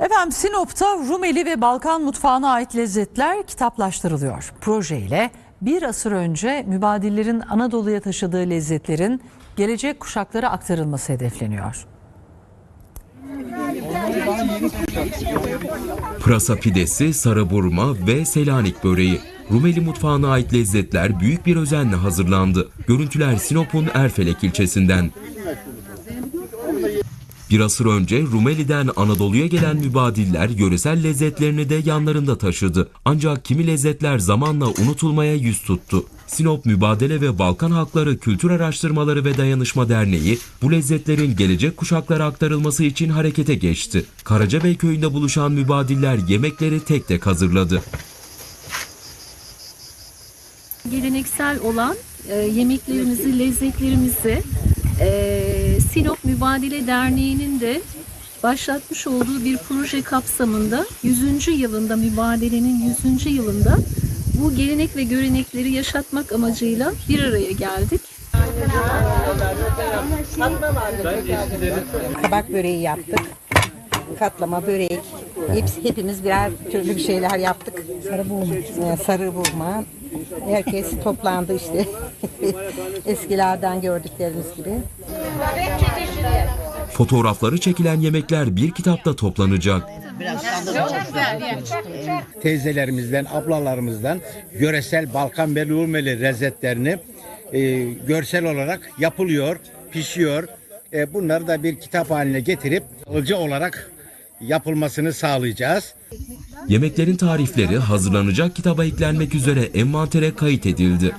Efendim Sinop'ta Rumeli ve Balkan mutfağına ait lezzetler kitaplaştırılıyor. Projeyle bir asır önce mübadillerin Anadolu'ya taşıdığı lezzetlerin gelecek kuşaklara aktarılması hedefleniyor. Pırasa pidesi, saraburma ve Selanik böreği. Rumeli mutfağına ait lezzetler büyük bir özenle hazırlandı. Görüntüler Sinop'un Erfelek ilçesinden. Bir asır önce Rumeli'den Anadolu'ya gelen mübadiller yöresel lezzetlerini de yanlarında taşıdı. Ancak kimi lezzetler zamanla unutulmaya yüz tuttu. Sinop Mübadele ve Balkan Halkları Kültür Araştırmaları ve Dayanışma Derneği bu lezzetlerin gelecek kuşaklara aktarılması için harekete geçti. Karacabey köyünde buluşan mübadiller yemekleri tek tek hazırladı. geleneksel olan e, yemeklerimizi, lezzetlerimizi e, Sinop Mübadele Derneği'nin de başlatmış olduğu bir proje kapsamında 100. yılında mübadelenin 100. yılında bu gelenek ve görenekleri yaşatmak amacıyla bir araya geldik. kabak böreği yaptık. Katlama börek. Hepsi, hepimiz birer türlü bir şeyler yaptık. Sarı burma. sarı burma. Herkes toplandı işte. Eskilerden gördüklerimiz gibi. Fotoğrafları çekilen yemekler bir kitapta toplanacak. teyzelerimizden, ablalarımızdan yöresel Balkan ve Rumeli lezzetlerini e, görsel olarak yapılıyor, pişiyor. E, bunları da bir kitap haline getirip alıcı olarak yapılmasını sağlayacağız. Yemeklerin tarifleri hazırlanacak kitaba eklenmek üzere envantere kayıt edildi.